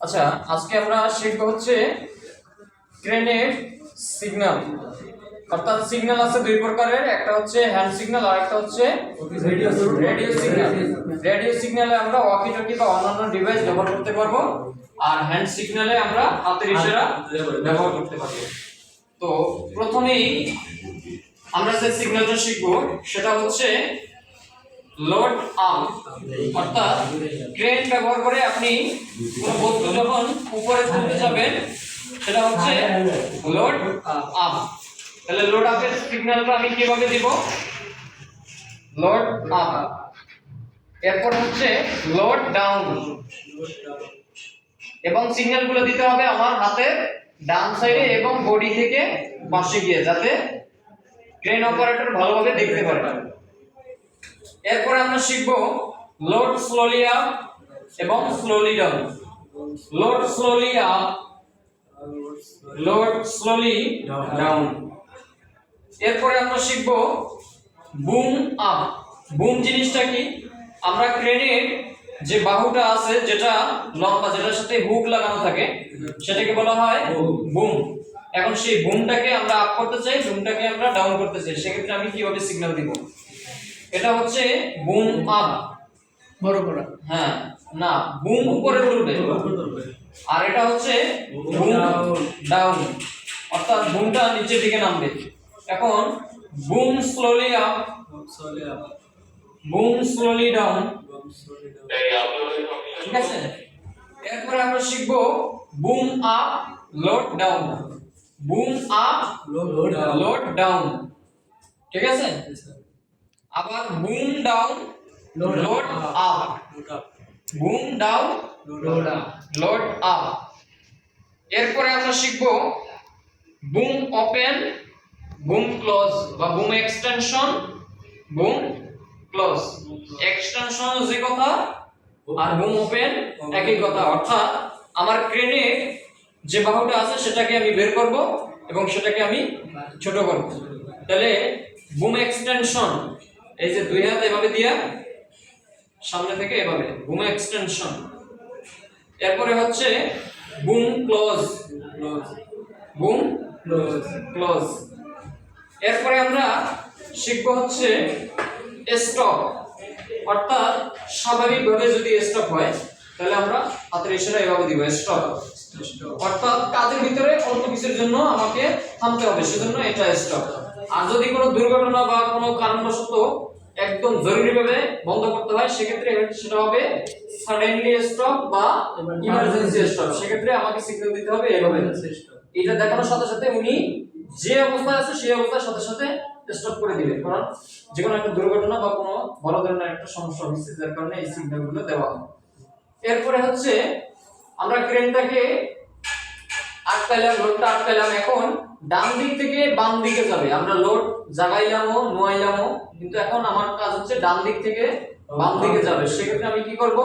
আচ্ছা আজকে আমরা শিখব হচ্ছে ক্রেনের সিগন্যাল অর্থাৎ সিগন্যাল আছে দুই প্রকারের একটা হচ্ছে হ্যান্ড সিগন্যাল আর একটা হচ্ছে রেডিও রেডিও সিগন্যাল রেডিও সিগন্যালে আমরা ওয়াকি টকি বা অন্যান্য ডিভাইস ব্যবহার করতে পারব আর হ্যান্ড সিগন্যালে আমরা হাতের ইশারা ব্যবহার করতে পারব। তো প্রথমেই আমরা যে সিগন্যালটা শিখব সেটা হচ্ছে লোড আপ অর্থাৎ ক্রেন ব্যবহার করে আপনি কোনো বস্তু যখন উপরে তুলতে যাবেন, সেটা হচ্ছে লোড আপ তাহলে লোড আপের সিগন্যালটা আমি কীভাবে দিব? লোড আপ এরপর হচ্ছে লোড ডাউন এবং সিগন্যালগুলো দিতে হবে আমার হাতের ডান সাইডে এবং বডি থেকে পাশে গিয়ে, যাতে ক্রেন অপারেটর ভালোভাবে দেখতে পারে। এরপরে আমরা শিখব লোড স্লোলি আপ এবং slowly down load slowly up load slowly down এরপরে আমরা শিখব বুম আপ বুম জিনিসটা কি? আমরা ক্রেনের যে বাহুটা আছে, যেটা লম্বা, যেটার সাথে হুক লাগানো থাকে, সেটাকে বলা হয় বুম এখন সেই বুমটাকে আমরা আপ করতে চাই বুমটাকে আমরা ডাউন করতে চাই। সেক্ষেত্রে আমি কীভাবে সিগন্যাল দিব? এটা হচ্ছে বুম আপ। বড় করা। হ্যাঁ না বুম উপরে তুলবে আর এটা হচ্ছে বুম ডাউন। অর্থাৎ বুমটা নিচের দিকে নামবে। এখন boom slowly up boom slowly down ঠিক আছে? এরপরে আমরা শিখব boom up load down. Boom up load down. ঠিক আছে? আবার boom down load up boom down load up এরপরে আমরা শিখব বুম ওপেন বুম ক্লোজ বা boom extension boom close extension যে কথা আর বুম ওপেন একই কথা। অর্থাৎ আমার ক্রেনে যে বাহুটা আছে সেটাকে আমি বের করব এবং সেটাকে আমি ছোট করব। তাহলে বুম এক্সটেনশন এই যে দুই হাত এভাবে দিয়া সামনে থেকে এভাবে বুম এক্সটেনশন এরপরে হচ্ছে বুম ক্লোজ বুম ক্লোজ এরপরে আমরা শিখব হচ্ছে স্টপ অর্থাৎ স্বাভাবিকভাবে যদি স্টপ হয় তাহলে আমরা হাতের ইশারা এভাবে দিব স্টপ অর্থাৎ কাজের ভিতরে অল্প কিছুর জন্য আমাকে থামতে হবে সেজন্য এটা স্টপ আর যদি কোনো দুর্ঘটনা বা কোনো কারণবশত একদম জরুরিভাবে বন্ধ করতে হয় সেক্ষেত্রে সেটা হবে সাডেনলি স্টপ বা ইমার্জেন্সি স্টপ সেক্ষেত্রে আমাকে সিগন্যাল দিতে হবে এভাবে। এটা দেখানোর সাথে সাথে উনি যে অবস্থায় আছে সেই অবস্থার সাথে সাথে স্টপ করে দিবে কারণ যে কোনো একটা দুর্ঘটনা বা কোনো বড় ধরনের একটা সমস্যা হচ্ছে যার কারণে এই সিগন্যালগুলো দেওয়া হয়। এরপরে হচ্ছে আমরা ক্রেনটাকে আটকাইলাম লোডটা আটকাইলাম এখন ডান দিক থেকে বাম দিকে যাবে। আমরা লোড জাগাইলামও নোয়াইলামও কিন্তু এখন আমার কাজ হচ্ছে ডান দিক থেকে বাম দিকে যাবে। সেক্ষেত্রে আমি কি করব?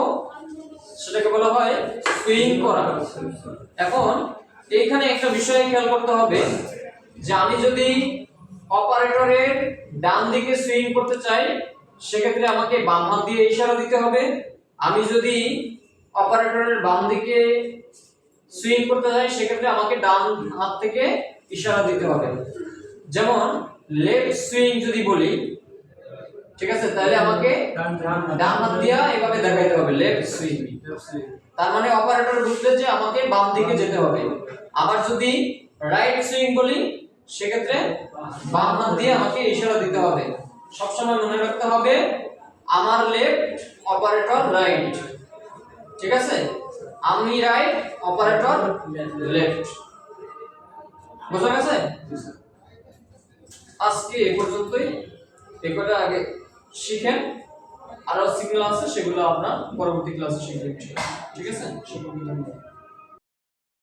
সেটাকে বলা হয় সুইং করা। এখন এইখানে একটা বিষয় খেয়াল করতে হবে যে আমি যদি অপারেটরের ডান দিকে সুইং করতে চাই সেক্ষেত্রে আমাকে বাম হাত দিয়ে ইশারা দিতে হবে। আমি যদি অপারেটরের বাম দিকে সুইং করতে চাই সেক্ষেত্রে আমাকে ডান হাত থেকে ইশারা দিতে হবে। যেমন লেফট সুইং যদি বলি ঠিক আছে? তাহলে আমাকে ডান হাত দিয়া এভাবে দেখাইতে হবে লেফট সুইং তার মানে অপারেটর বুঝবে যে আমাকে বাম দিকে যেতে হবে। আবার যদি রাইট সুইং বলি সেক্ষেত্রে বাম হাত দিয়ে আমাকে ইশারা দিতে হবে। সবসময় মনে রাখতে হবে আমার লেফট অপারেটর রাইট ঠিক আছে? আমি রাইট অপারেটর লেফট বোঝা গেছে? আজকে এ পর্যন্তই। এই কটা আগে শিখেন। আরও সিগন্যাল আছে সেগুলো আপনার পরবর্তী ক্লাসে শিখবেন ঠিক আছে?